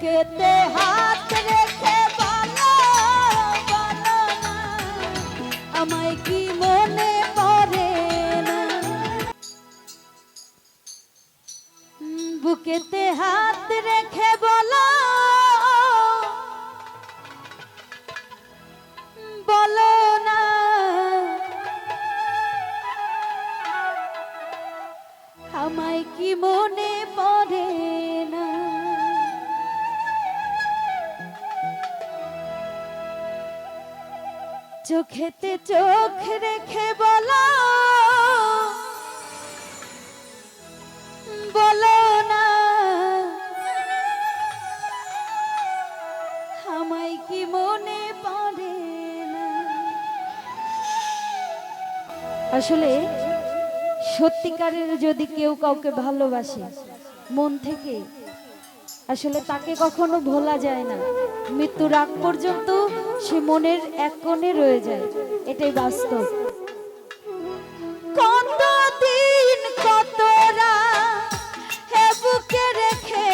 বুকেতে হাত রেখে কি বুকেতে হাত রেখে বলো বলো না। আমায় কি মনে চোখেতে চোখ রেখে বলো। বলো না। আমায় কি মনে না? আসলে সত্যিকারের যদি কেউ কাউকে ভালোবাসে, মন থেকে আসলে তাকে কখনো ভোলা যায় না। মৃত্যুর আগ পর্যন্ত সে মনের এক কোণে রয়ে যায়। এটাই বাস্তব। কতদিন কতরা রেখে রেখে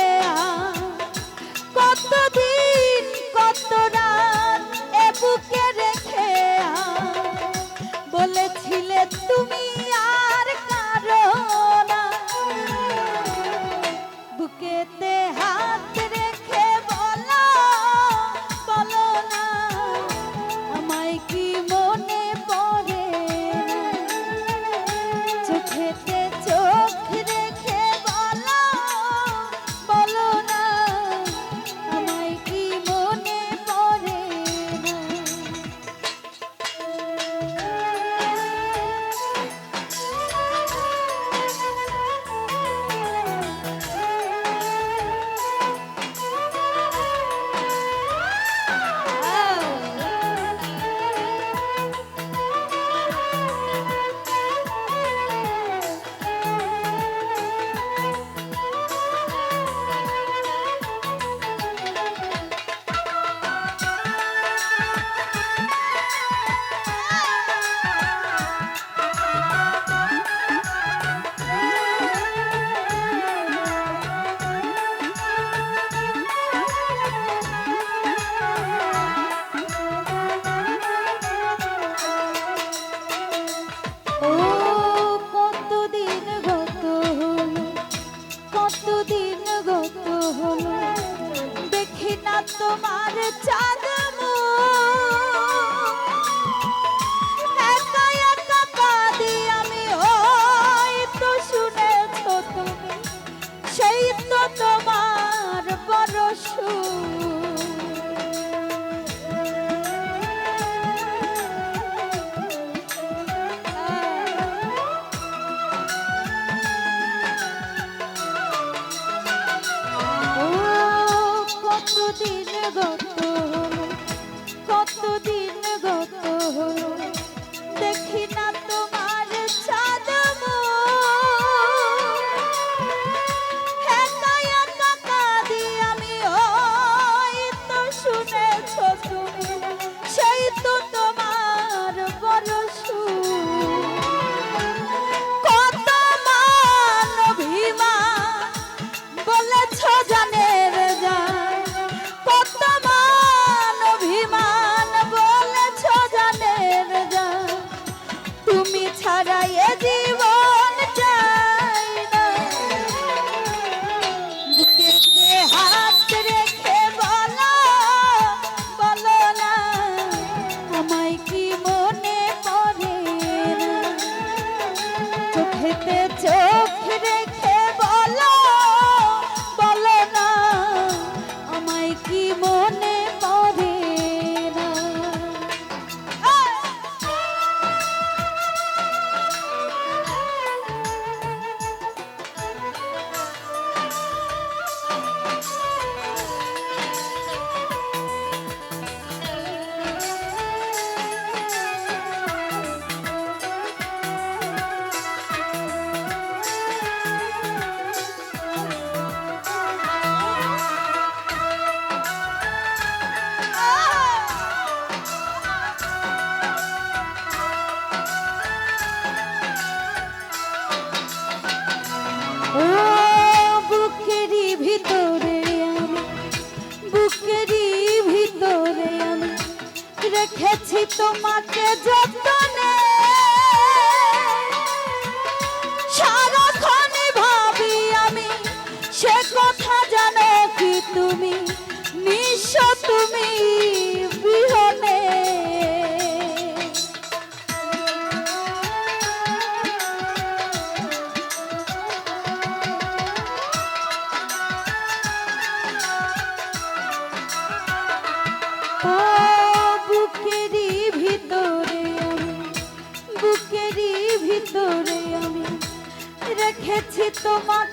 কতদিন গত হলো? দেখি না তোমার চাঁদ গত হলো কতদিন গত হলো দেখি না তোমার একা আমি তো সেই তো তোমার বড় কত মান অভিমান, বলেছ জানের যতনে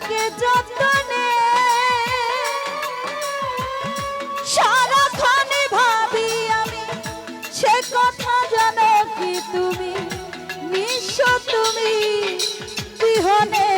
তাকে যত্নে? ভাবি আমি সে কথা জানো কি তুমি? নিঃস্ব তুমি বিহনে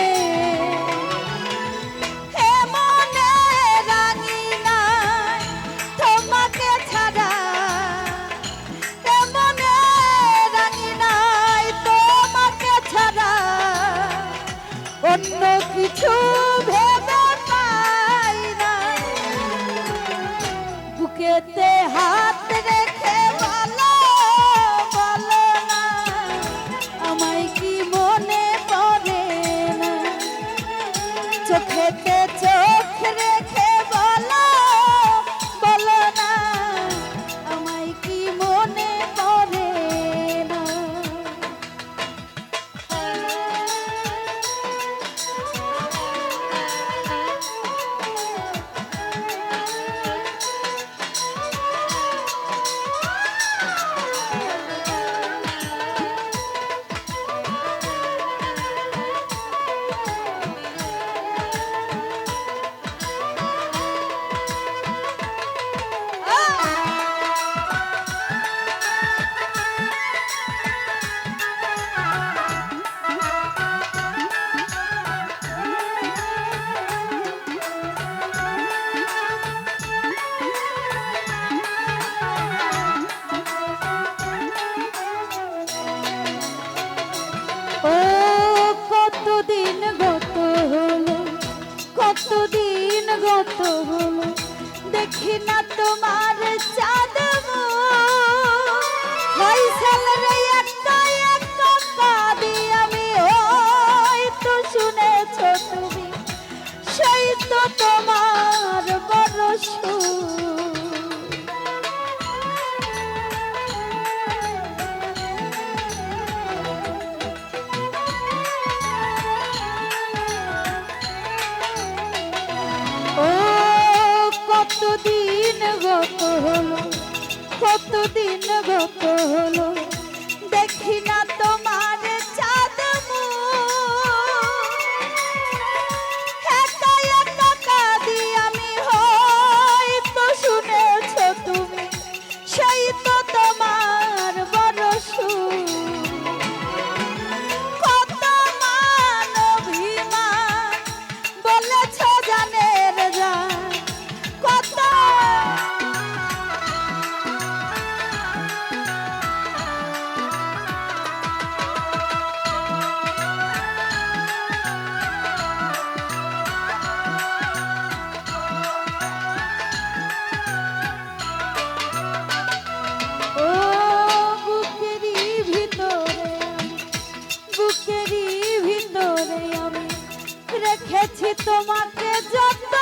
Okay. গত হলো দেখি না তোমার চাঁদ হৈসেল রে একটা আমি তো শুনেছ তুমি তোমার বড় সুর। কতদিন গোপন দেখছি তোমাকে যত